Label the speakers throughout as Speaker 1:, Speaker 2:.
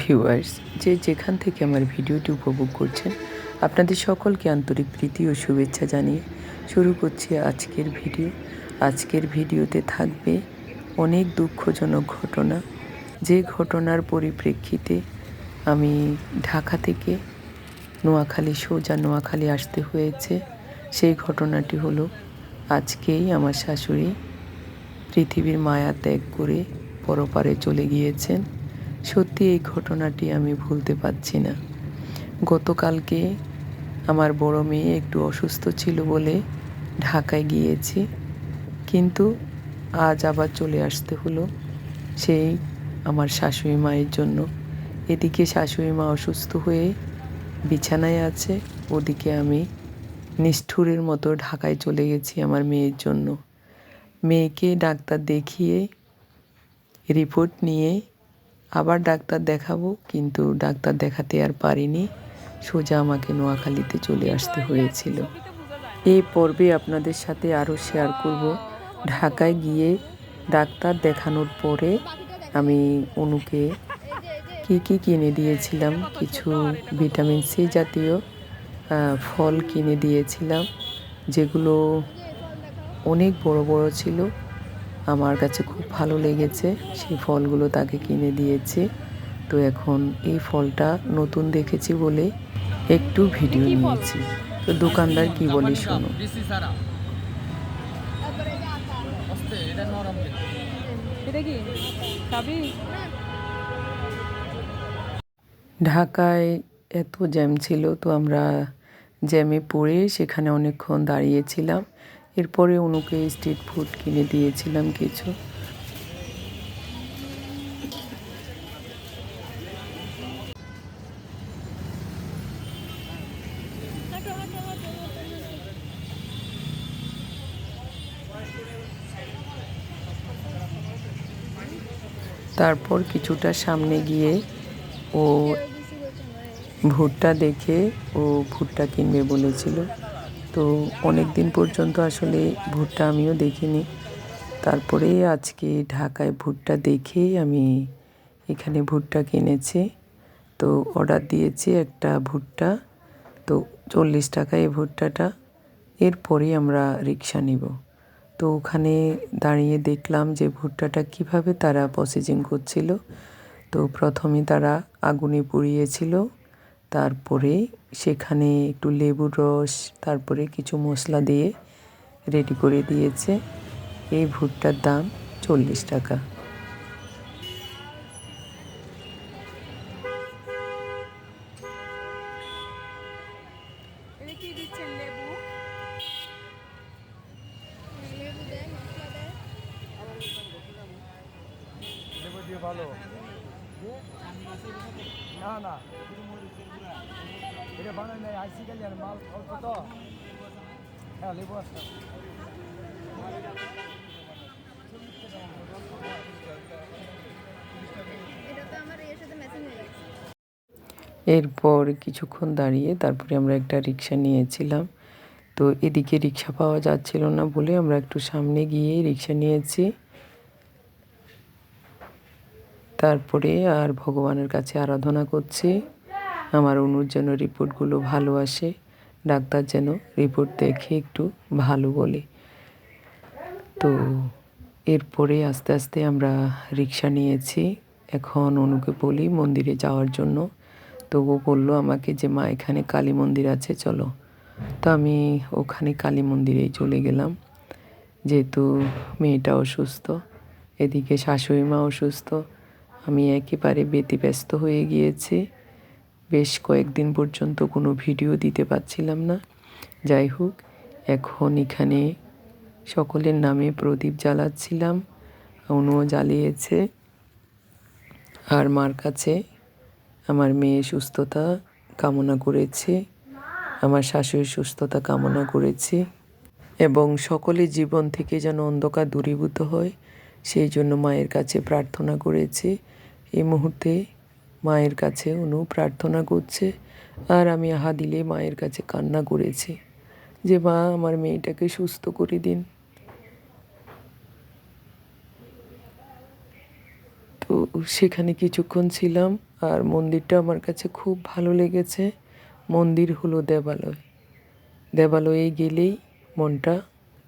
Speaker 1: Viewers, যে যেখান থেকে আমার ভিডিওটি উপভোগ করছেন, আপনাদের সকলকে আন্তরিক প্রীতি ও শুভেচ্ছা জানিয়ে শুরু করছি আজকের ভিডিও। আজকের ভিডিওতে থাকবে অনেক দুঃখজনক ঘটনা। যে ঘটনার পরিপ্রেক্ষিতে আমি ঢাকা থেকে নোয়াখালী, সোজা নোয়াখালী আসতে হয়েছে, সেই ঘটনাটি হলো আজকেই আমার শাশুড়ি পৃথিবীর মায়া ত্যাগ করে পরপারে চলে গিয়েছেন। সত্যি এই ঘটনাটি আমি ভুলতে পারছি না। গতকালকে আমার বড় মেয়ে একটু অসুস্থ ছিল বলে ঢাকায় গিয়েছি, কিন্তু আজ আবার চলে আসতে হলো সেই আমার শাশুড়ি মায়ের জন্য। এদিকে শাশুড়ি মা অসুস্থ হয়ে বিছানায় আছে, ওদিকে আমি নিষ্ঠুরের মতো ঢাকায় চলে গেছি আমার মেয়ের জন্য। মেয়েকে ডাক্তার দেখিয়ে রিপোর্ট নিয়ে আবার ডাক্তার দেখাবো, কিন্তু ডাক্তার দেখাতে আর পারিনি। সোজা আমাকে নোয়াখালীতে চলে আসতে হয়েছিল। এই পর্বে আপনাদের সাথে আরও শেয়ার করব। ঢাকায় গিয়ে ডাক্তার দেখানোর পরে আমি অনুকে কি কি কিনে দিয়েছিলাম, কিছু ভিটামিন সি জাতীয় ফল কিনে দিয়েছিলাম, যেগুলো অনেক বড় বড় ছিল। আমার কাছে খুব ভালো লেগেছে। সেই ফলগুলো তাকে কিনে দিয়েছি। তো এখন এই ফলটা নতুন দেখেছি বলে একটু ভিডিও নিয়েছি। তো দোকানদার কি বলে শোনো। ঢাকায় এত জ্যাম ছিল তো আমরা জ্যামে পড়ে সেখানে অনেকক্ষণ দাঁড়িয়েছিলাম। এরপরে অনুকে স্ট্রিট ফুড কিনে দিয়েছিলাম কিছু। তারপর কিছুটা সামনে গিয়ে ও ভুট্টা দেখে ও ভুট্টা কিনবে বলেছিল। তো অনেক দিন পর্যন্ত আসলে ভুট্টা আমিও দেখিনি। তারপরে আজকে ঢাকায় ভুট্টা দেখেই আমি এখানে ভুট্টা কিনেছি। তো অর্ডার দিয়েছি একটা ভুট্টা, তো চল্লিশ টাকা এই ভুট্টাটা। এরপরেই আমরা রিক্সা নিব। তো ওখানে দাঁড়িয়ে দেখলাম যে ভুট্টাটা কীভাবে তারা প্রসেসিং করছিল। তো প্রথমে তারা আগুনে পুড়িয়েছিল। তারপরে সেখানে একটু লেবুর রস, তারপরে কিছু মশলা দিয়ে রেডি করে দিয়েছে। এই ভুট্টার দাম চল্লিশ টাকা।
Speaker 2: না না। এটা নাই, আইসি গেলে আর মাল অল্প তো। হ্যাঁ লেবু
Speaker 1: এরপর কিছুক্ষণ দাঁড়িয়ে তারপরে আমরা একটা রিক্সা নিয়েছিলাম। তো এদিকে রিক্সা পাওয়া যাচ্ছিল না বলে আমরা একটু সামনে গিয়ে রিক্সা নিয়েছি। তারপরে আর ভগবানের কাছে আরাধনা করছি। আমার অনুর যেন রিপোর্টগুলো ভালো আসে, ডাক্তার যেন রিপোর্ট দেখে একটু ভালো বলে। তো এরপরে আস্তে আস্তে আমরা রিক্সা নিয়েছি। এখন অনুকে বলি মন্দিরে যাওয়ার জন্য। তো ও বলল আমাকে যে, মা, এখানে কালী মন্দির আছে, চলো। তো আমি ওখানে কালী মন্দিরেই চলে গেলাম। যেহেতু মেয়েটা অসুস্থ, এদিকে শাশুড়ি মা অসুস্থ আমি একেবারে ব্যতিব্যস্ত হয়ে গিয়েছি। বেশ কয়েকদিন পর্যন্ত কোনো ভিডিও দিতে পারছিলাম না। যাই হোক, এখন এখানে সকলের নামে প্রদীপ জ্বালাচ্ছিলাম অনুও জ্বালিয়েছে। আর মার কাছে আমার মেয়ে সুস্থতা কামনা করেছে, আমার শাশুড়ির সুস্থতা কামনা করেছি এবং সকলের জীবন থেকে যেন অন্ধকার দূরীভূত হয়, সেই জন্য মায়ের কাছে প্রার্থনা করেছি এই মুহূর্তে মায়ের কাছে অনু প্রার্থনা করছে আর আমি আহা দিলে মায়ের কাছে কান্না করেছি যে, মা, আমার মেয়েটাকে সুস্থ করে দিন। তো সেখানে কিছুক্ষণ ছিলাম আর মন্দিরটা আমার কাছে খুব ভালো লেগেছে। মন্দির হলো দেবালয়। দেবালয়ে গেলেই মনটা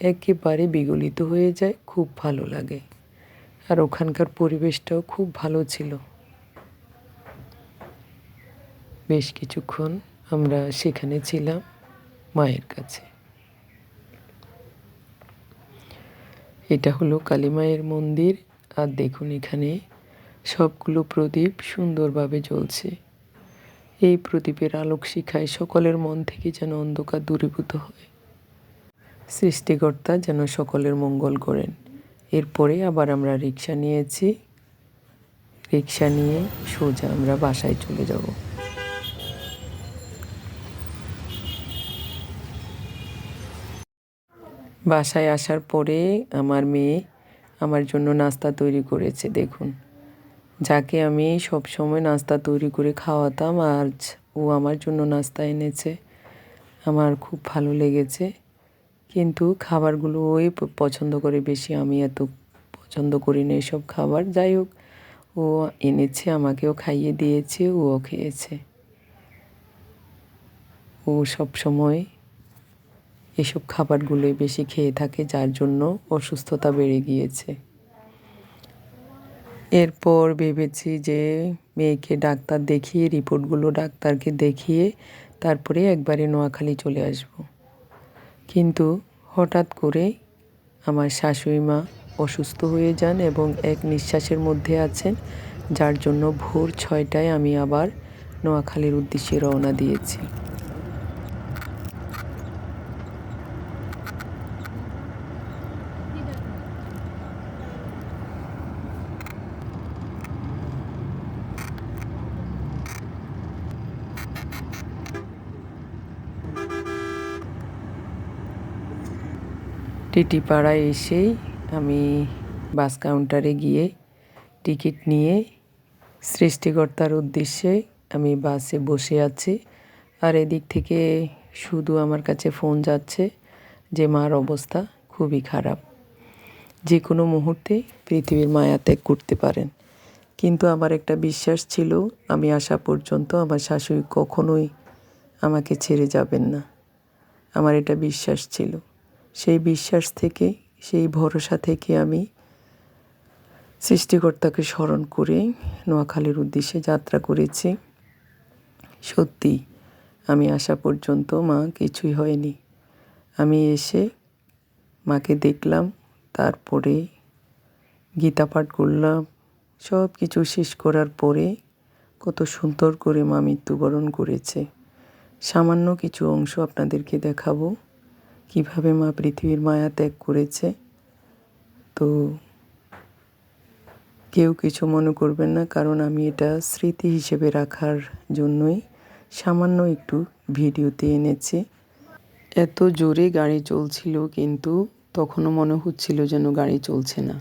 Speaker 1: একেবারে বিগলিত হয়ে যায়, খুব ভালো লাগে। আর ওখানকার পরিবেশটাও খুব ভালো ছিল। বেশ কিছুক্ষণ আমরা সেখানে ছিলাম মায়ের কাছে। এটা হলো কালী মায়ের মন্দির, আর দেখুন এখানে সবগুলো প্রদীপ সুন্দরভাবে জ্বলছে। এই প্রদীপের আলোক শিখায় সকলের মন থেকে যেন অন্ধকার দূরীভূত হয়। সৃষ্টিকর্তা যেন সকলের মঙ্গল করেন। এরপরে আবার আমরা রিক্সা নিয়েছি। রিক্সা নিয়ে সোজা আমরা বাসায় চলে যাব। বাসায় আসার পরে আমার মেয়ে আমার জন্য নাস্তা তৈরি করেছে, দেখুন। যাকে আমি সব সময় নাস্তা তৈরি করে খাওয়াতাম, আজ ও আমার জন্য নাস্তা এনেছে। আমার খুব ভালো লেগেছে। কিন্তু খাবারগুলো ওই পছন্দ করে বেশি, আমি এত পছন্দ করি না এসব খাবার। যাই হোক, ও এনেছে, আমাকেও খাইয়ে দিয়েছে ও খেয়েছে। ও সব সময় এসব খাবারগুলোই বেশি খেয়ে থাকে, যার জন্য অসুস্থতা বেড়ে গিয়েছে। এরপর ভেবেছি যে মেয়েকে ডাক্তার দেখিয়ে, রিপোর্টগুলো ডাক্তারকে দেখিয়ে, তারপরে একবারে নোয়াখালী চলে আসব। কিন্তু হঠাৎ করে আমার শাশুড়ি মা অসুস্থ হয়ে যান এবং এক নিঃশ্বাসের মধ্যে আছেন, যার জন্য ভোর ছয়টায় আমি আবার নোয়াখালীর উদ্দেশ্যে রওনা দিয়েছি। টিটিপাড়ায় এসেই আমি বাস কাউন্টারে গিয়ে টিকিট নিয়ে সৃষ্টিকর্তার উদ্দেশ্যে আমি বাসে বসে আছি। আর এদিক থেকে শুধু আমার কাছে ফোন যাচ্ছে যে, মার অবস্থা খুবই খারাপ। যে কোনো মুহূর্তে পৃথিবীর মায়া ত্যাগ করতে পারেন। কিন্তু আমার একটা বিশ্বাস ছিল, আমি আসা পর্যন্ত আমার শাশুড়ি কখনোই আমাকে ছেড়ে যাবেন না। আমার এটা বিশ্বাস ছিল। সেই বিশ্বাস থেকে, সেই ভরসা থেকে আমি সৃষ্টিকর্তাকে স্মরণ করে নোয়াখালীর উদ্দেশ্যে যাত্রা করেছি। সত্যি, আমি আসা পর্যন্ত মা কিছুই হয়নি। আমি এসে মাকে দেখলাম, তারপরে গীতা পাঠ করলাম। সব কিছু শেষ করার পরে কত সুন্দর করে মা মৃত্যুবরণ করেছে। সামান্য কিছু অংশ আপনাদেরকে দেখাবো। কীভাবে মা পৃথিবীর মায়া ত্যাগ করেছে? তো কেউ কিছু মনে করবেন না, কারণ আমি এটা স্মৃতি হিসেবে রাখার জন্যই সামান্য একটু ভিডিওতে এনেছি। এত জোরে গাড়ি চলছিল, কিন্তু তখনও মনে হচ্ছিল যেন গাড়ি চলছে না।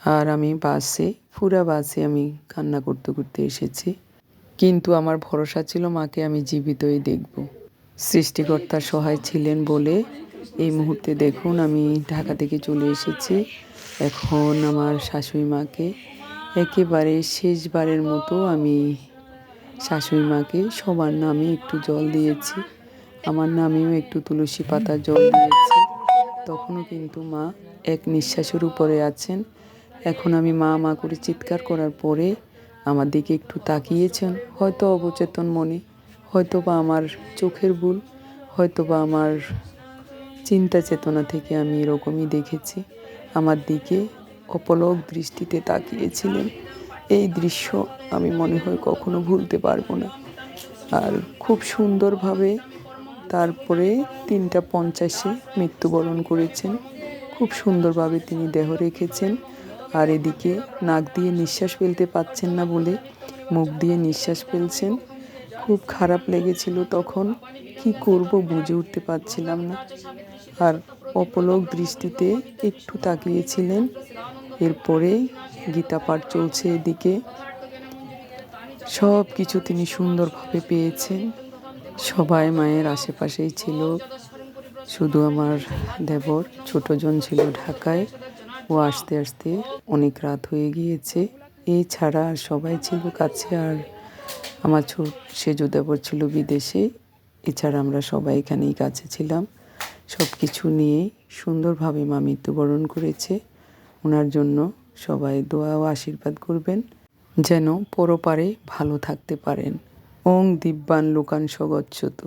Speaker 1: আর আমি বাসে ফুরা বাসে আমি কান্না করতে করতে এসেছি। কিন্তু আমার ভরসা ছিল, মাকে আমি জীবিতই দেখব। সৃষ্টিকর্তার সহায় ছিলেন বলে এই মুহূর্তে দেখুন, আমি ঢাকা থেকে চলে এসেছি। এখন আমার শাশুড়ি মাকে একেবারে শেষবারের মতো আমি শাশুড়ি মাকে সবার নামে একটু জল দিয়েছি। আমার নামেও একটু তুলসী পাতা জল দিয়েছি। তখনও কিন্তু মা এক নিঃশ্বাসের উপরে আছেন। এখন আমি মা মা করে চিৎকার করার পরে আমার দিকে একটু তাকিয়েছেন, হয়তো অবচেতন মনে। হয়তো বা আমার চোখের ভুল হয়তো বা আমার চিন্তা চেতনা থেকে আমি এরকমই দেখেছি। আমার দিকে অপলক দৃষ্টিতে তাকিয়েছিলেন। এই দৃশ্য আমি মনে হয় কখনো ভুলতে পারব না। আর খুব সুন্দরভাবে তারপরে তিনটা পঞ্চাশে মৃত্যুবরণ করেছেন। খুব সুন্দরভাবে তিনি দেহ রেখেছেন। আর এদিকে নাক দিয়ে নিঃশ্বাস ফেলতে পাচ্ছেন না বলে মুখ দিয়ে নিঃশ্বাস ফেলছেন। খুব খারাপ লেগেছিল তখন। কি করব বুঝে উঠতে পারছিলাম না। আর অপলক দৃষ্টিতে একটু তাকিয়েছিলেন। এরপরে গীতা পাঠ চলছে এদিকে। সব কিছু তিনি সুন্দরভাবে পেয়েছেন। সবাই মায়ের আশেপাশেই ছিল। শুধু আমার দেবর, ছোটজন ছিল ঢাকায়। ও আসতে আসতে অনেক রাত হয়ে গিয়েছে। এছাড়া আর সবাই ছিল কাছে আর আমার ছোট সে দেবর ছিল বিদেশে। এছাড়া আমরা সবাই এখানেই কাছে ছিলাম। সব কিছু নিয়ে সুন্দরভাবে মা মৃত্যুবরণ করেছে। ওনার জন্য সবাই দোয়া ও আশীর্বাদ করবেন, যেন পরপারে ভালো থাকতে পারেন। ওং দিব্যান লোকান সগচ্ছতু।